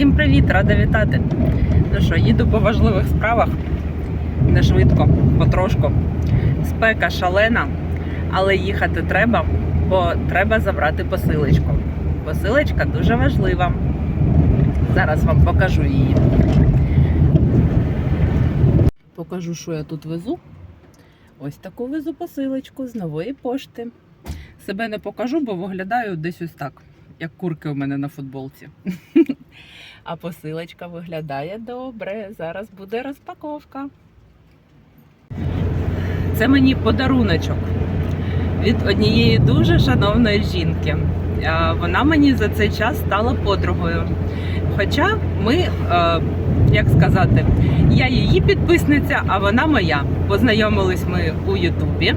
Всім привіт, рада вітати. Ну що, їду по важливих справах. Не швидко, потрошку. Спека шалена, але їхати треба, бо треба забрати посилочку. Посилочка дуже важлива. Зараз вам покажу її. Покажу, що я тут везу. Ось таку везу посилочку з нової пошти. Себе не покажу, бо виглядаю десь ось так, як курки у мене на футболці. А посилочка виглядає добре. Зараз буде розпаковка. Це мені подаруночок від однієї дуже шановної жінки. Вона мені за цей час стала подругою. Хоча ми, е, як сказати, я її підписниця, а вона моя. Познайомились ми у Ютубі.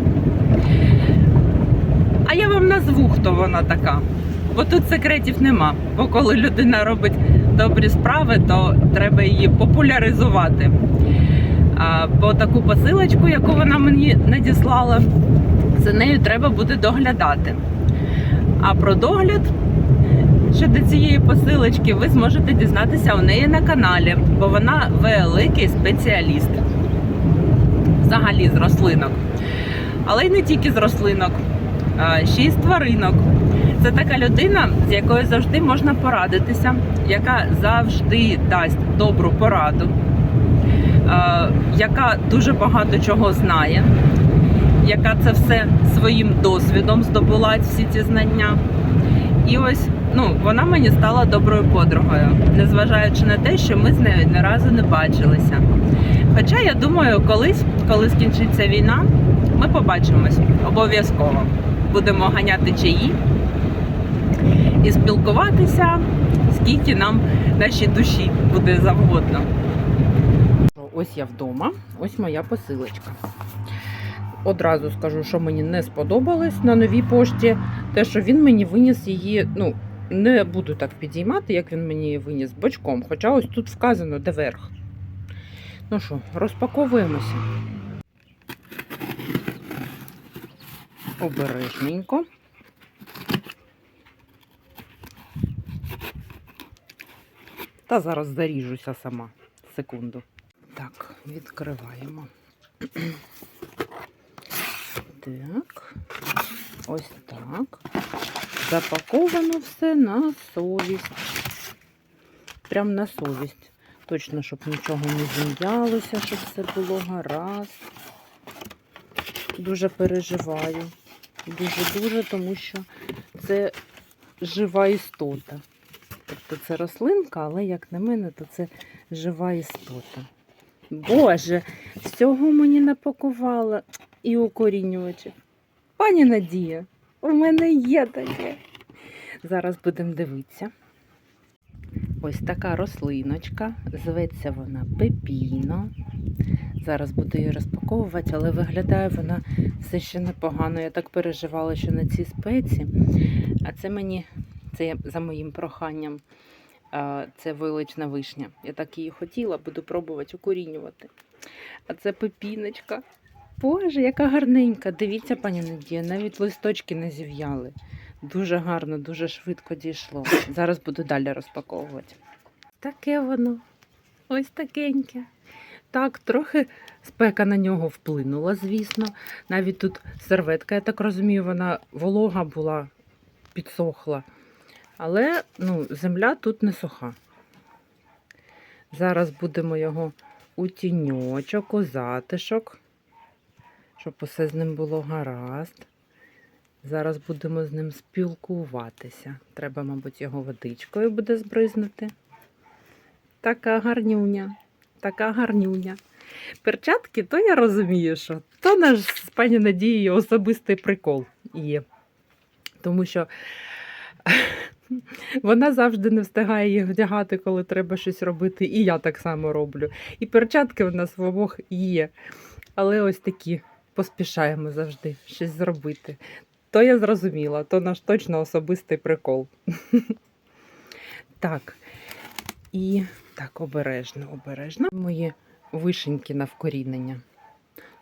А я вам назву, хто вона така. Бо тут секретів нема. Бо коли людина робить добрі справи, то треба її популяризувати. Бо таку посилочку, яку вона мені надіслала, за нею треба буде доглядати. А про догляд щодо цієї посилочки ви зможете дізнатися у неї на каналі, бо вона великий спеціаліст. Взагалі з рослинок. Але й не тільки з рослинок, ще й з тваринок. Це така людина, з якою завжди можна порадитися, яка завжди дасть добру пораду, е, яка дуже багато чого знає, яка це все своїм досвідом здобула всі ці знання. І ось ну, вона мені стала доброю подругою, незважаючи на те, що ми з нею ні разу не бачилися. Хоча я думаю, колись, коли скінчиться війна, ми побачимось обов'язково. Будемо ганяти чаї і спілкуватися, скільки нам нашій душі буде завгодно. Ось я вдома, ось моя посилочка. Одразу скажу, що мені не сподобалось на новій пошті, те, що він мені виніс її, ну, не буду так підіймати, як він мені виніс бочком. Хоча ось тут вказано, де верх. Ну що, розпаковуємося. Обережненько. Та зараз заріжуся сама. Секунду. Так, відкриваємо. Так. Ось так. Запаковано все на совість. Прям на совість. Точно, щоб нічого не зім'ялося, щоб все було гаразд. Дуже переживаю. Дуже-дуже, тому що це жива істота. Тобто це рослинка, але, як на мене, то це жива істота. Боже, всього мені напакувала і укорінювачів. Пані Надія, у мене є таке. Зараз будемо дивитися. Ось така рослиночка. Зветься вона пепіно. Зараз буду її розпаковувати, але виглядає вона все ще непогано. Я так переживала, що на цій спеці. А це мені, це за моїм проханням, це вилична вишня. Я так її хотіла, буду пробувати укорінювати. А це пепіночка. Боже, яка гарненька. Дивіться, пані Надія, навіть листочки не зів'яли. Дуже гарно, дуже швидко дійшло. Зараз буду далі розпаковувати. Таке воно. Ось такеньке. Так, трохи спека на нього вплинула, звісно. Навіть тут серветка, я так розумію, вона волога була, підсохла. Але ну, земля тут не суха. Зараз будемо його у тіньочок, у затишок, щоб усе з ним було гаразд. Зараз будемо з ним спілкуватися. Треба, мабуть, його водичкою буде збризнути. Така гарнюня, така гарнюня. Перчатки, то я розумію, що то наш з пані Надією особистий прикол є. Тому що вона завжди не встигає їх вдягати, коли треба щось робити. І я так само роблю. І перчатки в нас в обох є. Але ось такі поспішаємо завжди щось зробити. То я зрозуміла, то наш точно особистий прикол. Так. І так, обережно, обережно. Мої вишеньки на вкорінення.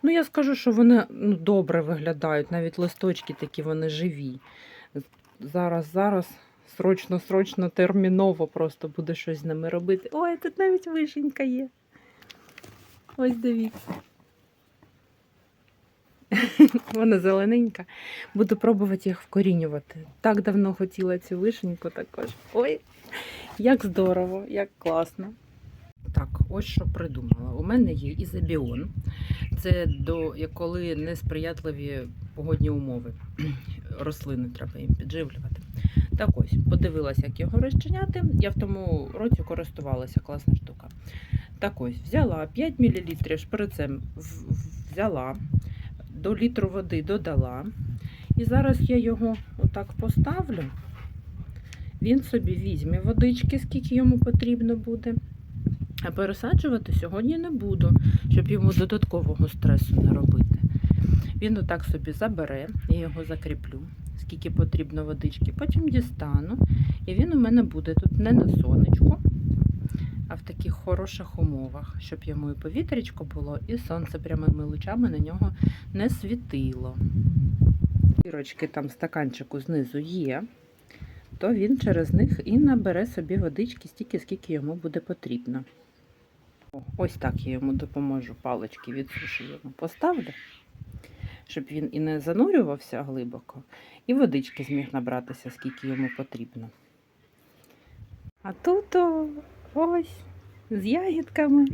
Ну, я скажу, що вони ну, добре виглядають, навіть листочки такі вони живі. Зараз, зараз срочно, срочно, терміново просто буде щось з ними робити. Ой, тут навіть вишенька є. Ось дивіться. Вона зелененька. Буду пробувати їх вкорінювати. Так давно хотіла цю вишеньку також. Ой, як здорово, як класно. Так, ось що придумала. У мене є ізобіон. Це до коли несприятливі погодні умови. Рослини треба їм підживлювати. Так ось, подивилася, як його розчиняти. Я в тому році користувалася, класна штука. Так ось, взяла 5 мл шприцем взяла, до літру води додала. І зараз я його отак поставлю. Він собі візьме водички, скільки йому потрібно буде. А пересаджувати сьогодні не буду, щоб йому додаткового стресу не робити. Він отак собі забере, я його закріплю, скільки потрібно водички, потім дістану. І він у мене буде тут не на сонечку, а в таких хороших умовах, щоб йому і повітрячко було, і сонце прямими лучами на нього не світило. Дірочки там стаканчику знизу є, то він через них і набере собі водички стільки, скільки йому буде потрібно. Ось так я йому допоможу палички від йому поставлю, щоб він і не занурювався глибоко, і водички зміг набратися, скільки йому потрібно. А тут ось з ягідками.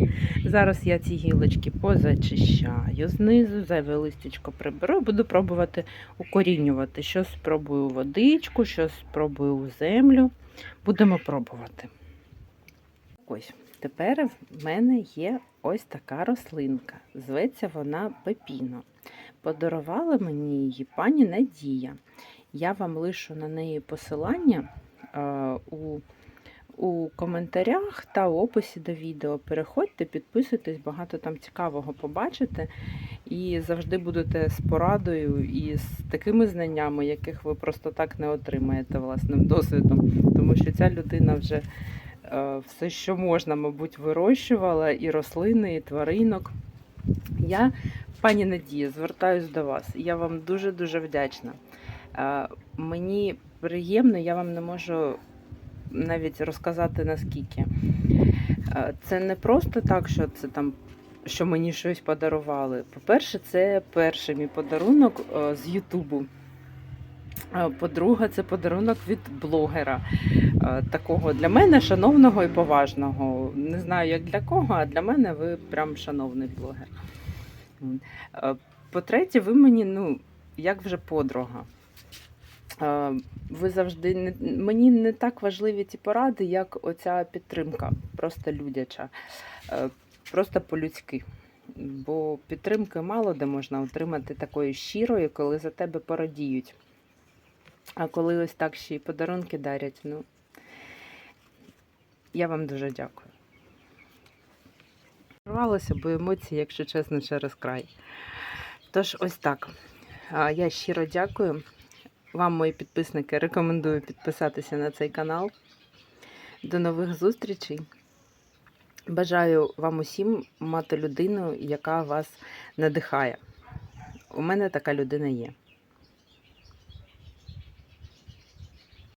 Зараз я ці гілочки позачищаю, знизу зайве листячко приберу, буду пробувати укорінювати. Щось спробую водичку, щось спробую землю. Будемо пробувати. Ось, тепер в мене є ось така рослинка. Зветься вона пепіно. Подарувала мені її пані Надія. Я вам лишу на неї посилання е, у, у коментарях та описі до відео. Переходьте, підписуйтесь, багато там цікавого побачите. І завжди будете з порадою і з такими знаннями, яких ви просто так не отримаєте власним досвідом. Тому що ця людина вже все, що можна, мабуть, вирощувала, і рослини, і тваринок. Я, пані Надія, звертаюсь до вас. Я вам дуже-дуже вдячна. Е, Мені приємно, я вам не можу навіть розказати наскільки. Е, Це не просто так, що це там. Що мені щось подарували. По-перше, це перший мій подарунок е, з Ютубу. Е, По-друге, це подарунок від блогера. е, Такого для мене шановного і поважного. Не знаю, як для кого, а для мене ви прям шановний блогер. Е, По-третє, ви мені, ну, як вже подруга. Ви завжди не мені не так важливі ці поради, як оця підтримка, просто людяча, просто по-людськи. Бо підтримки мало де можна отримати такої щирої, коли за тебе порадіють. А коли ось так ще й подарунки дарять, ну я вам дуже дякую. Рвалося, бо емоції, якщо чесно, через край. Тож, ось так. Я щиро дякую. Вам, мої підписники, рекомендую підписатися на цей канал. До нових зустрічей. Бажаю вам усім мати людину, яка вас надихає. У мене така людина є.